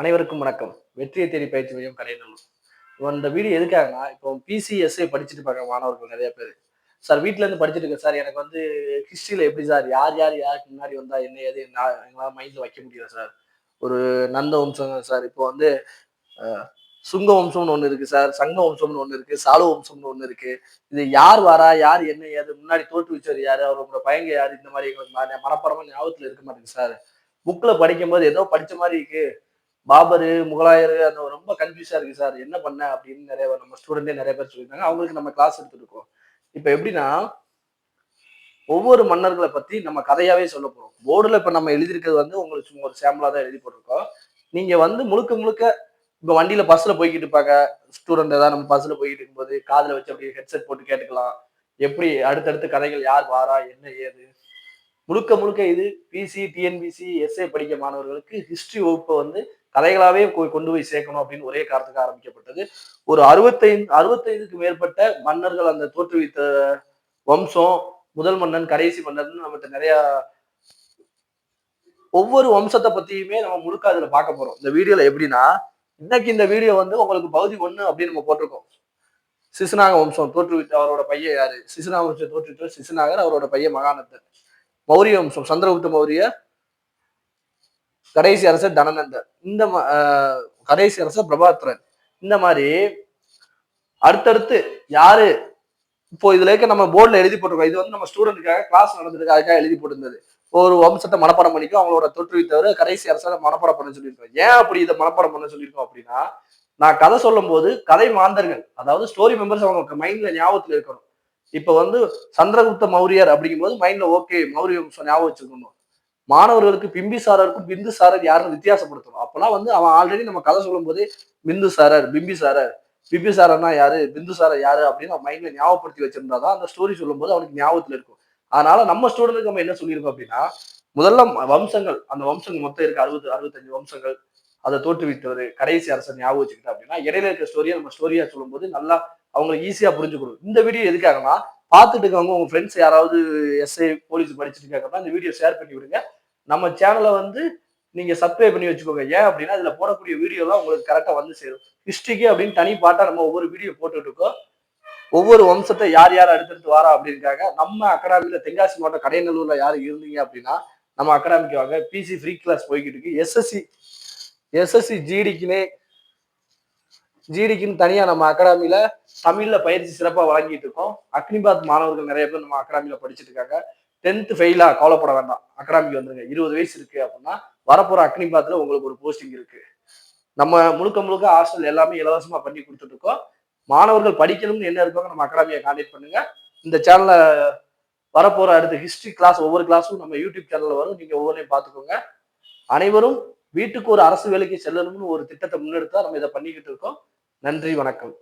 அனைவருக்கும் வணக்கம். வெற்றியை தேடி பயிற்சி மையம் கடைநல்லூர் இந்த வீடியோ எதுக்காகனா இப்போ பிசிஎஸ்ஐ படிச்சுட்டு இருப்பாங்க மாணவர்கள் நிறைய பேர். சார் வீட்ல இருந்து படிச்சுட்டு இருக்கேன் சார் எனக்கு வந்து ஹிஸ்டரியில எப்படி சார் யார் யார் யாருக்கு முன்னாடி வந்தா என்ன ஏது நான் எங்களால் மைண்ட்ல வைக்க முடியல சார் ஒரு நந்த வம்சம் சார் இப்போ வந்து சுங்க வம்சம்னு ஒன்று இருக்கு சார் சங்க வம்சம்னு ஒன்று இருக்கு சாலு வம்சம்னு ஒன்று இருக்கு. இது யார் வரா யார் என்ன ஏது முன்னாடி தோற்றுவிச்சவர் யாரு அவரோட பயங்க யாரு இந்த மாதிரி எங்களுக்கு மன- ஞாபகத்துல இருக்க மாட்டேங்குது சார் புக்ல படிக்கும்போது ஏதோ படிச்ச மாதிரி இருக்கு. பாபரு முகலாயர் அந்த ரொம்ப கன்ஃபியூஸா இருக்கு சார் என்ன பண்ண அப்படின்னு நிறைய பேர் நம்ம ஸ்டூடெண்டே நிறைய பேர் சொல்லியிருக்காங்க. அவங்களுக்கு நம்ம கிளாஸ் எடுத்துருக்கோம் இப்போ எப்படின்னா ஒவ்வொரு மன்னர்களை பத்தி நம்ம கதையாவே சொல்ல போறோம். போர்டுல இப்ப நம்ம எழுதியிருக்கிறது வந்து உங்களுக்கு சும்மா ஒரு சாம்பிளா தான் எழுதி போட்டிருக்கோம். நீங்க வந்து முழுக்க முழுக்க இப்ப வண்டியில பஸ்ல போய்கிட்டு இருப்பாங்க. ஸ்டூடெண்ட் ஏதாவது நம்ம பஸ்ல போய்கிட்டு இருக்கும்போது காதுல வச்சு அப்படியே ஹெட்செட் போட்டு கேட்டுக்கலாம். எப்படி அடுத்தடுத்து கதைகள் யார் வாரா என்ன ஏது? முழுக்க முழுக்க இது பிசி டிஎன்பிசி எஸ்ஏ படிக்க மாணவர்களுக்கு ஹிஸ்டரி வகுப்பை வந்து கதைகளாவே கொண்டு போய் சேர்க்கணும் அப்படின்னு ஒரே காரணத்துக்கு ஆரம்பிக்கப்பட்டது. ஒரு அறுபத்தைந்து அறுபத்தைந்துக்கு மேற்பட்ட மன்னர்கள் அந்த தோற்றுவித்த வம்சம் முதல் மன்னன் கடைசி மன்னர்னு நம்மகிட்ட நிறைய ஒவ்வொரு வம்சத்தை பத்தியுமே நம்ம முழுக்க அதுல பார்க்க போறோம். இந்த வீடியோல எப்படின்னா இன்னைக்கு இந்த வீடியோ வந்து உங்களுக்கு பகுதி ஒண்ணு அப்படின்னு நம்ம போட்டிருக்கோம். சிசுநாக வம்சம் தோற்றுவித்த அவரோட பையன் யாரு? சிசுநாக வம்சம் தோற்றுவித்தவர் சிசுநாகர் அவரோட பையன் மகானத்தன் மௌரிய வம்சம் சந்திரகுப்த மௌரிய கடைசி அரசர் தனநந்தர். இந்த ம- கடைசி அரசர் பிரபாத்ரன் இந்த மாதிரி அடுத்தடுத்து யாரு? இப்போ இதுல இருக்க நம்ம போர்டில் எழுதி போட்டிருக்கோம். இது வந்து நம்ம ஸ்டூடெண்ட்டுக்காக கிளாஸ் நடந்திருக்கு அதுக்காக எழுதி போட்டிருந்தது. ஒரு வம்சத்தை மனப்பாடம் பண்ணிக்கும் அவங்களோட தொற்றுவித்தவர் கடைசி அரசரை மனப்பாடம் பண்ண சொல்லியிருக்கோம் ஏன் அப்படி இதை மனப்பாடம் பண்ண சொல்லியிருக்கோம் அப்படின்னா நான் கதை சொல்லும் போது கதை மாந்தர்கள் அதாவது ஸ்டோரி மெம்பர்ஸ் அவங்க மைண்ட்ல ஞாபகத்துல இருக்கணும். இப்ப வந்து சந்திரகுப்த மௌரியர் அப்படிங்கும்போது மைண்ட்ல ஓகே மௌரிய வம்சம் ஞாபகம் வச்சுக்கணும். மாணவர்களுக்கு பிம்பிசாரருக்கும் பிந்துசாரர் யாருன்னு வித்தியாசப்படுத்தணும். அப்பெல்லாம் வந்து அவன் ஆல்ரெடி நம்ம கதை சொல்லும் போதே பிந்துசாரர் பிம்பிசாரர் பிம்பிசாரர்னா யாரு? பிந்துசாரர் யாரு? அப்படின்னு அவன் மைண்ட்ல ஞாபகப்படுத்தி வச்சிருந்தாதான் அந்த ஸ்டோரி சொல்லும்போது அவனுக்கு ஞாபகத்துல இருக்கும். அதனால நம்ம ஸ்டூடெண்ட்டுக்கு நம்ம என்ன சொல்லியிருக்கோம் அப்படின்னா முதல்ல வம்சங்கள் அந்த வம்சங்கள் மொத்தம் இருக்கு. அறுபது அறுபத்தஞ்சு வம்சங்கள். அதை தோற்றுவித்தவர் கடைசி அரசர் ஞாபகம் வச்சுக்கிட்டா அப்படின்னா இடையில இருக்க ஸ்டோரியை நம்ம ஸ்டோரியா சொல்லும்போது நல்லா அவங்களுக்கு ஈஸியா புரிஞ்சுக்கணும். இந்த வீடியோ எதுக்காகனா பார்த்துட்டு இருக்கவங்க உங்க ஃப்ரெண்ட்ஸ் யாராவது எஸ்ஐ போலீஸ் படிச்சுட்டு இருக்காங்கன்னா இந்த வீடியோ ஷேர் பண்ணி விடுங்க. நம்ம சேனலை வந்து நீங்க சப்ஸ்கிரைப் பண்ணி வச்சுக்கோங்க. ஏன் அப்படின்னா இதுல போடக்கூடிய வீடியோலாம் உங்களுக்கு கரெக்டா வந்து சேரும். ஹிஸ்ட்ரிக்கு அப்படின்னு தனி பாட்டா நம்ம ஒவ்வொரு வீடியோ போட்டுட்டு இருக்கோம். ஒவ்வொரு வம்சத்தை யார் யார் அடுத்தடுத்து வாரா அப்படின்றாங்க நம்ம அகாடமியில தென்காசி மாவட்டம் கடையநல்லூர்ல யார் இருந்தீங்க அப்படின்னா நம்ம அகாடமிக்கு வாங்க. பிசி ஃப்ரீ கிளாஸ் போய்கிட்டு இருக்கு. எஸ்எஸ்சி எஸ்எஸ்சி ஜிடிக்குன்னே ஜிடிக்குன்னு தனியா நம்ம அகாடமியில தமிழ்ல பயிற்சி சிறப்பா வழங்கிட்டு இருக்கோம். அக்னிபாத் மாணவர்கள் நிறைய பேர் நம்ம அகாடமியில படிச்சுட்டு இருக்காங்க. டென்த்து ஃபெயிலா கவலைப்பட வேண்டாம். அகாடமிக்கு வந்துருங்க. இருபது வயசு இருக்கு அப்படின்னா அக்னி பாத்தில் உங்களுக்கு ஒரு போஸ்டிங் இருக்கு. நம்ம முழுக்க முழுக்க ஹாஸ்டல் எல்லாமே இலவசமாக பண்ணி கொடுத்துட்ருக்கோம் மாணவர்கள் படிக்கணும்னு என்ன இருக்காங்க நம்ம அகாடமியை கான்டாக்ட் பண்ணுங்க. இந்த சேனலை வரப்போகிற அடுத்த ஹிஸ்ட்ரி கிளாஸ் ஒவ்வொரு கிளாஸும் நம்ம யூடியூப் சேனலில் வரும். நீங்கள் ஒவ்வொன்றையும் பார்த்துக்கோங்க. அனைவரும் வீட்டுக்கு ஒரு அரசு வேலைக்கு செல்லணும்னு ஒரு திட்டத்தை முன்னெடுத்தா நம்ம இதை பண்ணிக்கிட்டு இருக்கோம். நன்றி வணக்கம்.